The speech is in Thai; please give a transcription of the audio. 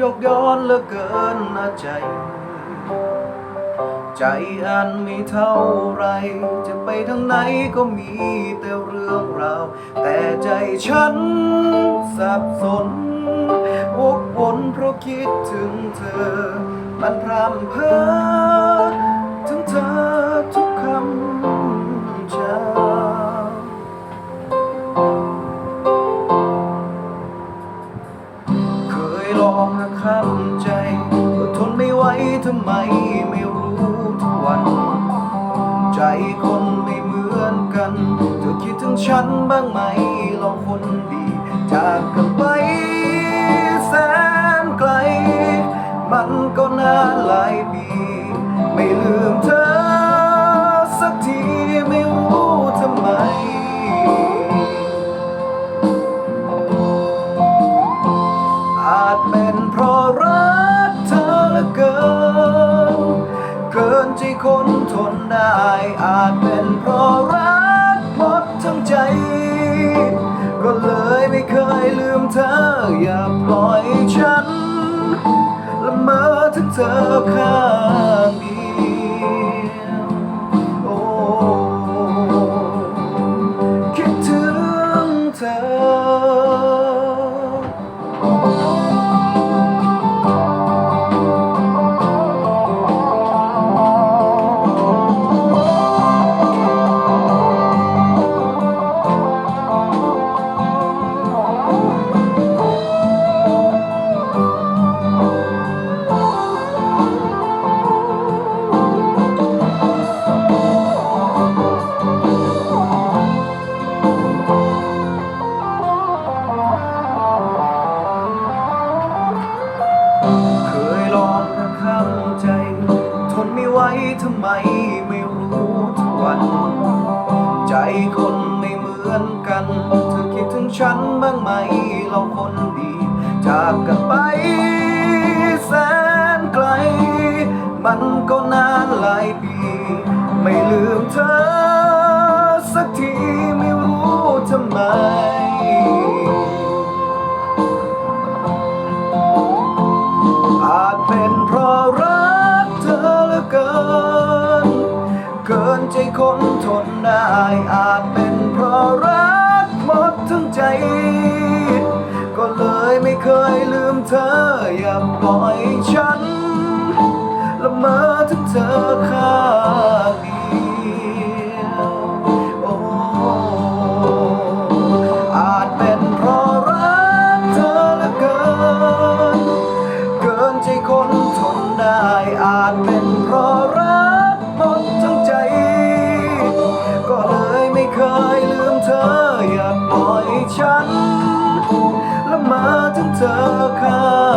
ยกย้อนเหลือเกินนะใจ ใจอันไม่เท่าไร จะไปทางไหนก็มีแต่เรื่องราว แต่ใจฉันสับสนวกวนเพราะคิดถึงเธอ มันพรำเพ้อ ทำไมไม่รู้ทุกวัน ใจคนไม่เหมือนกัน เธอคิดถึงฉันบ้างไหมเราคนดีจากกันไปแสนไกล มันก็นานหลาย อาจเป็นเพราะรักหมดทั้งใจ ก็เลยไม่เคยลืมเธอ อย่าปล่อยฉันละเมอถึงเธอข้างเดียวโอ้คิดถึงเธอ นไม่ไหวทำไมไม่รู้ทุกวัน ใจคนไม่เหมือนกัน เธอคิดถึงฉันบ้างไหม เราคนดี จากกันไปแสนไกล มันก็นานหลายปี ไม่ลืมเธอ สักทีไม่รู้ทำไม นใจคนทนได้อาจเป็นเพราะรักหมดทั้งใจ ก็เลยไม่เคยลืมเธอ อย่าปล่อยฉันละเมอถึงเธอข้างเดียวโอ้อาจเป็นเพราะรักเธอเหลือเกิน เกินใจคนทนได้อาจเป็นเพราะ ธออย่าปล่อยฉัน และเมาถึงเธอค่ะ